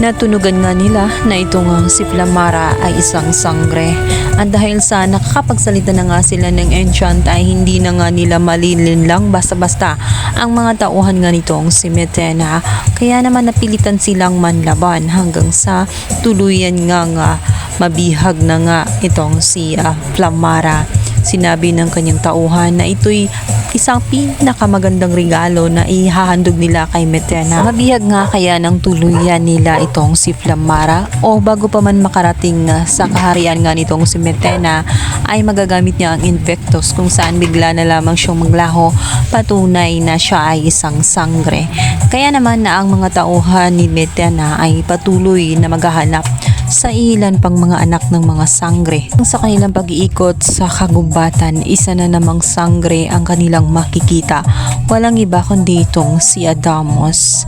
Natunugan nga nila na itong uh, si Flamara ay isang sangre. At dahil sa nakakapagsalita na nga sila ng enchant ay hindi na nga nila malilin lang basta-basta ang mga tauhan nga nitong si Metena. Kaya naman napilitan silang manlaban hanggang sa tuluyan nga nga mabihag na nga itong si uh, Flamara. Sinabi ng kanyang tauhan na ito'y isang pinakamagandang regalo na ihahandog nila kay Metena. Mabihag nga kaya ng tuluyan nila itong si Flamara o bago pa man makarating sa kaharian nga nitong si Metena ay magagamit niya ang Invectus kung saan bigla na lamang siyang maglaho patunay na siya ay isang sangre. Kaya naman na ang mga tauhan ni Metena ay patuloy na maghahanap sa ilan pang mga anak ng mga sangre. Sa kanilang pag-iikot sa kagubatan, isa na namang sangre ang kanilang makikita. Walang iba kundi itong si Adamos,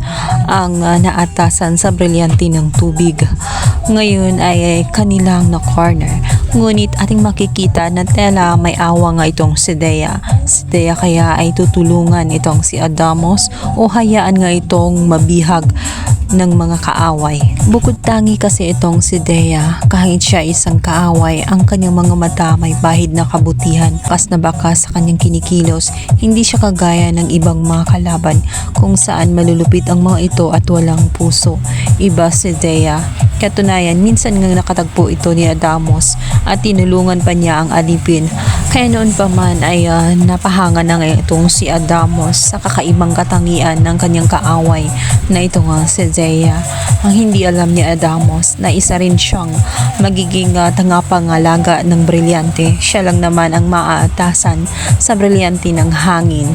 ang uh, naatasan sa brilyante ng tubig. Ngayon ay, ay kanilang na corner. Ngunit ating makikita na tela may awa nga itong si Dea. Si Dea kaya ay tutulungan itong si Adamos o hayaan nga itong mabihag ng mga kaaway. Bukod tangi kasi itong si Dea, kahit siya isang kaaway, ang kanyang mga mata may bahid na kabutihan. Kas na baka sa kanyang kinikilos, hindi siya kagaya ng ibang mga kalaban kung saan malulupit ang mga ito at walang puso. Iba si Dea. Katunayan, minsan nga nakatagpo ito ni Adamos at tinulungan pa niya ang alipin. Kaya noon pa man ay uh, napahanga na itong si Adamos sa kakaibang katangian ng kanyang kaaway na ito nga si Zea. Ang hindi alam ni Adamos na isa rin siyang magiging uh, tangapangalaga ng brilyante. Siya lang naman ang maaatasan sa brilyante ng hangin.